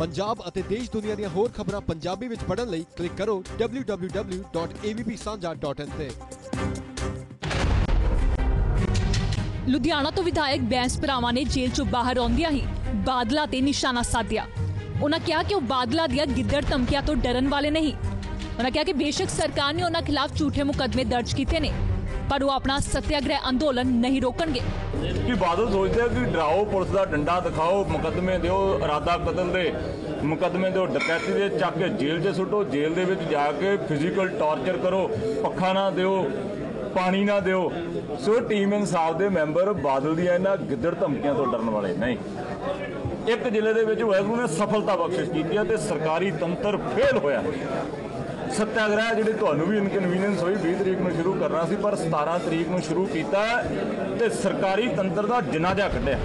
ਪੰਜਾਬ ਅਤੇ ਦੇਸ਼ ਦੁਨੀਆ ਦੀਆਂ ਹੋਰ ਖਬਰਾਂ ਪੰਜਾਬੀ ਵਿੱਚ ਪੜ੍ਹਨ ਲਈ ਕਲਿੱਕ ਕਰੋ www.avpsanja.in ਤੇ। ਲੁਧਿਆਣਾ ਤੋਂ ਵਿਧਾਇਕ ਬੈਂਸ ਭਰਾਵਾਂ ਨੇ ਜੇਲ੍ਹ ਚੋਂ ਬਾਹਰ ਆਉਂਦਿਆਂ ਹੀ ਬਾਦਲਾ ਤੇ ਨਿਸ਼ਾਨਾ ਸਾਧਿਆ। ਉਹਨਾਂ ਕਿਹਾ ਕਿ ਉਹ ਬਾਦਲਾ ਦੀਆਂ ਗਿੱਦੜ ਧਮਕੀਆਂ ਤੋਂ ਡਰਨ ਵਾਲੇ ਨਹੀਂ। ਉਹਨਾਂ ਕਿਹਾ ਕਿ ਬੇਸ਼ੱਕ ਸਰਕਾਰ ਨੇ ਉਹਨਾਂ ਖਿਲਾਫ ਝੂਠੇ ਮੁਕੱਦਮੇ ਦਰਜ ਕੀਤੇ ਨੇ। ਪਰ ਉਹ ਆਪਣਾ ਸਤਿਆਗ੍ਰਹਿ ਅੰਦੋਲਨ ਨਹੀਂ ਰੋਕਣਗੇ। ਕਿ ਬਾਦਲ ਸੋਚਦੇ ਆ ਕਿ ਡਰਾਓ, ਪੁਲਿਸ ਦਾ ਡੰਡਾ ਦਿਖਾਓ, ਮੁਕੱਦਮੇ ਦਿਓ, ਇਰਾਦਾ ਕਤਲ ਦੇ ਮੁਕੱਦਮੇ ਦਿਓ, ਡਕੈਤੀ ਦੇ ਚੱਕ ਕੇ ਜੇਲ੍ਹ 'ਚ ਸੁੱਟੋ, ਜੇਲ੍ਹ ਦੇ ਵਿੱਚ ਜਾ ਕੇ ਫਿਜ਼ੀਕਲ ਟਾਰਚਰ ਕਰੋ, ਪੱਖਾ ਨਾ ਦਿਓ, ਪਾਣੀ ਨਾ ਦਿਓ। ਸੋ ਟੀਮ ਇਨਸਾਫ ਦੇ ਮੈਂਬਰ ਬਾਦਲ ਦੀਆਂ ਇਹਨਾਂ ਗਿੱਦੜ ਧਮਕੀਆਂ ਤੋਂ ਡਰਨ ਵਾਲੇ ਨਹੀਂ। ਇੱਕ ਜ਼ਿਲ੍ਹੇ ਦੇ ਵਿੱਚ ਵਾਹਿਗੁਰੂ ਨੇ ਸਫਲਤਾ ਬਖਸ਼ਿਸ਼ ਕੀਤੀ ਹੈ ਤੇ ਸਰਕਾਰੀ ਤੰਤਰ ਫੇਲ ਹੋਇਆ। ਸੱਤਿਆਗ੍ਰਹਿ ਜਿਹੜੇ ਤੁਹਾਨੂੰ ਵੀ ਇਨਕਨਵੀਨੀਅੰਸ ਹੋਈ 20 ਤਰੀਕ ਨੂੰ ਸ਼ੁਰੂ ਕਰਨਾ ਸੀ ਪਰ 17 ਤਰੀਕ ਨੂੰ ਸ਼ੁਰੂ ਕੀਤਾ ਤੇ ਸਰਕਾਰੀ ਤੰਤਰ ਦਾ ਜਨਾਜ਼ਾ ਕੱਢਿਆ।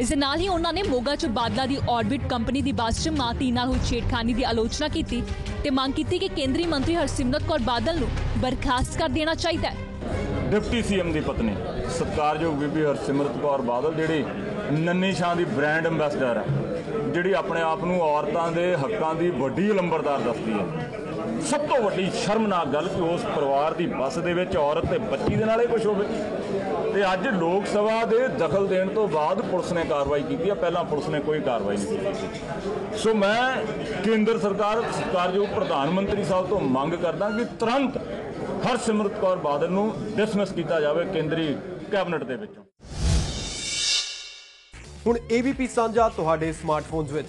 ਇਸ ਦੇ ਨਾਲ ਹੀ ਉਹਨਾਂ ਨੇ ਮੋਗਾ 'ਚ ਬਾਦਲਾ ਦੀ ਆਰਬਿਟ ਕੰਪਨੀ ਦੀ ਬੱਸ 'ਚ ਮਾਂ ਧੀ ਨਾਲ ਹੋਈ ਛੇੜਖਾਨੀ ਦੀ ਆਲੋਚਨਾ ਕੀਤੀ ਤੇ ਮੰਗ ਕੀਤੀ ਕਿ ਕੇਂਦਰੀ ਮੰਤਰੀ ਹਰਸਿਮਰਤ ਕੌਰ ਬਾਦਲ ਨੂੰ ਬਰਖਾਸਤ ਕਰ ਦੇਣਾ ਚਾਹੀਦਾ ਹੈ। ਡਿਪਟੀ ਸੀਐਮ ਦੀ ਪਤਨੀ ਸਤਿਕਾਰਯੋਗ ਬੀਬੀ ਹਰਸਿਮਰਤ ਕੌਰ ਬਾਦਲ ਜਿਹੜੀ ਨੰਨੀ ਸ਼ਾਹ ਦੀ ਬ੍ਰਾਂਡ ਐਂਬੈਸਡਰ ਹੈ ਜਿਹੜੀ ਆਪਣੇ ਆਪ ਨੂੰ ਔਰਤਾਂ ਦੇ ਹੱਕਾਂ ਦੀ ਵੱਡੀ ਲੰਬਰਦਾਰ ਦੱਸਦੀ ਹੈ। ਸਭ ਤੋਂ ਵੱਡੀ ਸ਼ਰਮਨਾਕ ਗੱਲ ਕਿ ਉਸ ਪਰਿਵਾਰ ਦੀ ਬੱਸ ਦੇ ਵਿੱਚ ਔਰਤ ਤੇ ਬੱਚੀ ਦੇ ਨਾਲ ਹੀ ਕੁਝ ਹੋਵੇ। ਤੇ ਅੱਜ ਲੋਕ ਸਭਾ ਦੇ ਦਖਲ ਦੇਣ ਤੋਂ ਬਾਅਦ ਪੁਲਿਸ ਨੇ ਕਾਰਵਾਈ ਕੀਤੀ ਹੈ ਪਹਿਲਾਂ ਪੁਲਿਸ ਨੇ ਕੋਈ ਕਾਰਵਾਈ ਨਹੀਂ ਕੀਤੀ। ਸੋ ਮੈਂ ਕੇਂਦਰ ਸਰਕਾਰ ਸਤਿਕਾਰਯੋਗ ਪ੍ਰਧਾਨ ਮੰਤਰੀ ਸਾਹਿਬ ਤੋਂ ਮੰਗ ਕਰਦਾ ਕਿ ਤੁਰੰਤ ਹਰਸਿਮਰਤ ਕੌਰ ਬਾਦਲ ਨੂੰ ਡਿਸਮਿਸ ਕੀਤਾ ਜਾਵੇ ਕੇਂਦਰੀ ਕੈਬਨਿਟ ਦੇ ਵਿੱਚੋਂ। ਹੁਣ AVP ਸਾਂਝਾ ਤੁਹਾਡੇ ਸਮਾਰਟਫੋਨਸ ਵਿੱਚ।